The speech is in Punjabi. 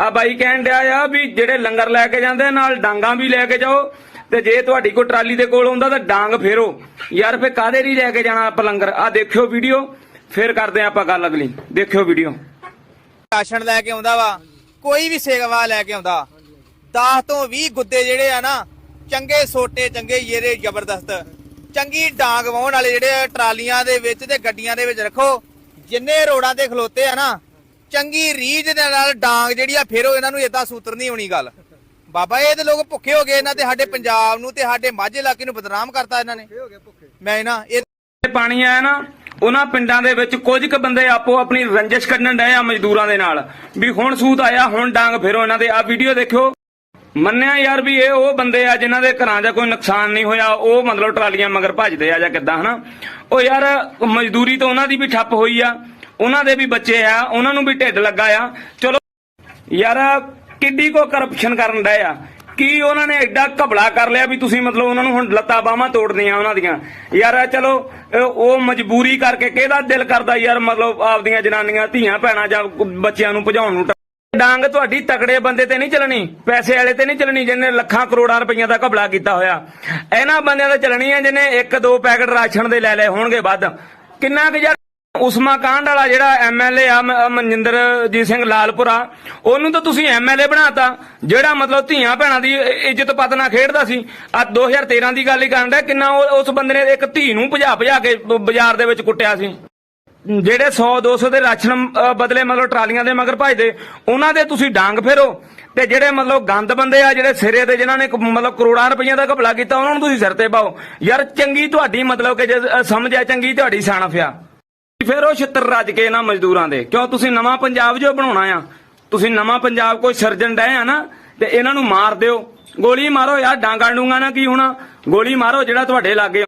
ਆ ਬਾਈ ਕਹਿਣ ਡਿਆ ਆ ਵੀ ਜਿਹੜੇ ਲੰਗਰ ਲੈ ਕੇ ਜਾਂਦੇ ਨਾਲ ਡਾਂਗਾ ਵੀ ਲੈ ਕੇ ਜਾਓ। ਤੇ ਜੇ ਤੁਹਾਡੀ ਕੋਈ ਟਰਾਲੀ ਦੇ ਕੋਲ ਹੁੰਦਾ ਤਾਂ ਡਾਂਗ ਫੇਰੋ। ਯਾਰ ਫੇ ਕਾਦੇ ਨਹੀਂ ਲੈ ਕੇ ਜਾਣਾ ਆਪਾਂ ਲੰਗਰ? ਆ ਦੇਖਿਓ ਵੀਡੀਓ, ਫੇਰ ਕਰਦੇ ਆ ਆਪਾਂ ਗੱਲ ਅਗਲੀ। ਦੇਖਿਓ ਵੀਡੀਓ। ਰਾਸ਼ਨ ਲੈ ਕੇ ਆਉਂਦਾ ਵਾ, ਕੋਈ ਵੀ ਸੇਵਾ ਲੈ ਕੇ ਆਉਂਦਾ। 10 ਤੋਂ 20 ਗੁੱਦੇ ਜਿਹੜੇ ਆ ਨਾ, ਚੰਗੇ ਸੋਟੇ, ਚੰਗੇ ਯੇਰੇ, ਜ਼ਬਰਦਸਤ। ਚੰਗੀ ਡਾਂਗ ਵਾਉਣ ਵਾਲੇ ਜਿਹੜੇ ਟਰਾਲੀਆਂ ਦੇ ਵਿੱਚ ਤੇ ਗੱਡੀਆਂ ਦੇ ਵਿੱਚ ਰੱਖੋ, ਜਿੰਨੇ ਰੋਡਾਂ ਤੇ ਖਲੋਤੇ ਆ ਨਾ ਚੰਗੀ ਰੀਝ ਦੇ ਨਾਲ ਡਾਂਗ ਜਿਹੜੀ ਆ ਫੇਰੋ ਇਹਨਾਂ ਨੂੰ ਇਦਾਂ ਸੂਤਰ ਨਹੀਂ ਹੋਣੀ ਗੱਲ। ਬਾਬਾ ਇਹ ਤੇ ਲੋਕ ਭੁੱਖੇ ਹੋ ਗਏ ਇਹਨਾਂ ਤੇ ਸਾਡੇ ਪੰਜਾਬ ਨੂੰ ਤੇ ਸਾਡੇ ਮਾਝੇ ਇਲਾਕੇ ਨੂੰ ਬਦਨਾਮ ਕਰਤਾ ਇਹਨਾਂ ਨੇ। ਮੈਂ ਇਹਨਾਂ ਇਹ ਇਹ ਪਾਣੀ ਆਇਆ ਨਾ ਉਹਨਾਂ ਪਿੰਡਾਂ ਦੇ ਵਿੱਚ ਕੁਝ ਕੁ ਬੰਦੇ ਆਪੋ ਆਪਣੀ ਰੰਜਿਸ਼ ਕੱਢਣ ਡਏ ਆ ਮਜ਼ਦੂਰਾਂ ਦੇ ਨਾਲ। ਵੀ ਹੁਣ ਸੂਤ ਆਇਆ ਹੁਣ ਡਾਂਗ ਫੇਰੋ ਇਹਨਾਂ ਦੇ। ਆ ਵੀਡੀਓ ਦੇਖਿਓ। ਮੰਨਿਆ ਯਾਰ ਵੀ ਇਹ ਉਹ ਬੰਦੇ ਆ ਜਿਨ੍ਹਾਂ ਦੇ ਘਰਾਂ 'ਚ ਕੋਈ ਨੁਕਸਾਨ ਨਹੀਂ ਹੋਇਆ ਉਹ ਮਤਲਬ ਟਰਾਲੀਆਂ ਮਗਰ ਭੱਜਦੇ ਆ ਜਾਂ ਕਿੱਦਾਂ ਹਨਾ? ਉਹ ਯਾਰ ਮਜ਼ਦੂਰੀ ਤਾਂ ਉਹਨਾਂ ਦੀ ਵੀ ਠੱਪ ਹੋਈ ਆ। ਉਹਨਾਂ ਦੇ ਵੀ ਬੱਚੇ ਆ, ਉਹਨਾਂ ਨੂੰ ਵੀ ਢਿੱਡ ਲੱਗਾ ਆ। ਚਲੋ, ਯਾਰ, ਕਿੱਡੀ ਕੋ ਕਰਪਸ਼ਨ ਕਰਨ ਡਏ ਆ। ਕੀ ਉਹਨਾਂ ਨੇ ਐਡਾ ਘਬਲਾ ਕਰ ਲਿਆ ਵੀ ਤੁਸੀਂ ਮਤਲਬ ਉਹਨਾਂ ਨੂੰ ਹੁਣ ਲੱਤਾਂ ਬਾਹਾਂ ਤੋੜਨੀਆਂ ਉਹਨਾਂ ਦੀਆਂ? ਯਾਰ, ਚਲੋ ਉਹ ਮਜਬੂਰੀ ਕਰਕੇ ਕਿਹਦਾ ਦਿਲ ਕਰਦਾ ਯਾਰ ਮਤਲਬ ਆਪਦੀਆਂ ਜਨਾਨੀਆਂ, ਧੀਆਂ, ਭੈਣਾਂ ਜਾਂ ਬੱਚਿਆਂ ਨੂੰ ਭਜਾਉਣ ਨੂੰ? ਡਾਂਗ ਤੁਹਾਡੀ ਤਕੜੇ ਬੰਦੇ ਤੇ ਨਹੀਂ ਚੱਲਣੀ, ਪੈਸੇ ਵਾਲੇ ਤੇ ਨਹੀਂ ਚੱਲਣੀ ਜਿਹਨੇ ਲੱਖਾਂ ਕਰੋੜਾਂ ਰੁਪਈਆ ਦਾ ਘਬਲਾ ਕੀਤਾ ਹੋਇਆ। ਇਹਨਾਂ ਬੰਦਿਆਂ ਤੇ ਚੱਲਣੀ ਹੈ ਜਿਹਨੇ ਇੱਕ ਦੋ ਪੈਕਟ ਰਾਸ਼ਨ ਦੇ ਲੈ ਲਏ ਹੋਣਗੇ ਵੱਧ। ਕਿੰਨਾ ਕੁ ਉਸਮਾ ਕਾਂਡ ਵਾਲਾ ਜਿਹੜਾ ਐਮਐਲਏ ਆ, ਮ- ਮਨਜਿੰਦਰ ਜੀ ਸਿੰਘ ਲਾਲਪੁਰਾ, ਉਹਨੂੰ ਤਾਂ ਤੁਸੀਂ ਐਮਐਲਏ ਬਣਾਤਾ, ਜਿਹੜਾ ਮਤਲਬ ਧੀਆਂ ਭੈਣਾਂ ਦੀ ਇੱਜ਼ਤ ਪਤ ਨਾਲ ਖੇਡਦਾ ਸੀ। ਆ 2013 ਦੀ ਗੱਲ ਹੀ ਕਰਨ ਦਾ ਕਿੰਨਾ ਉਸ ਬੰਦੇ ਨੇ ਇੱਕ ਧੀ ਨੂੰ ਭਜਾ ਭਜਾ ਕੇ ਬਾਜ਼ਾਰ ਦੇ ਵਿੱਚ ਕੁੱਟਿਆ ਸੀ। ਜਿਹੜੇ 100 200 ਦੇ ਰਾਸ਼ਨ ਬਦਲੇ ਮਤਲਬ ਟਰਾਲੀਆਂ ਦੇ ਮਗਰ ਭਜਦੇ, ਉਹਨਾਂ ਦੇ ਤੁਸੀਂ ਡਾਂਗ ਫੇਰੋ। ਤੇ ਜਿਹੜੇ ਮਤਲਬ ਗੰਦ ਬੰਦੇ ਆ, ਜਿਹੜੇ ਸਿਰੇ ਤੇ ਜਿਨ੍ਹਾਂ ਨੇ ਮਤਲਬ ਕਰੋੜਾਂ ਰੁਪਈਆ ਦਾ ਘਪਲਾ ਕੀਤਾ, ਉਹਨਾਂ ਨੂੰ ਤੁਸੀਂ ਸਿਰ ਤੇ ਪਾਓ। ਯਾਰ ਚੰਗੀ ਤੁਹਾਡੀ ਮਤਲਬ ਕਿ ਜੇ ਸਮਝ ਆ, ਚੰਗੀ ਤੁਹਾਡੀ ਸਾਣਫ ਆ ਫਿਰ ਉਹ ਛਿੱਤਰ ਰੱਜ ਕੇ ਇਹਨਾਂ ਮਜ਼ਦੂਰਾਂ ਦੇ। ਕਿਉਂ? ਤੁਸੀਂ ਨਵਾਂ ਪੰਜਾਬ ਜੋ ਬਣਾਉਣਾ ਆ, ਤੁਸੀਂ ਨਵਾਂ ਪੰਜਾਬ ਕੋਈ ਸਿਰਜਣ ਡਏ ਆ ਨਾ, ਤੇ ਇਹਨਾਂ ਨੂੰ ਮਾਰ ਦਿਓ। ਗੋਲੀ ਮਾਰੋ ਯਾਰ ਡਾਂਗਾ ਡੂੰਗਾ ਨਾ ਕੀ ਹੋਣਾ? ਗੋਲੀ ਮਾਰੋ ਜਿਹੜਾ ਤੁਹਾਡੇ ਲਾਗੇ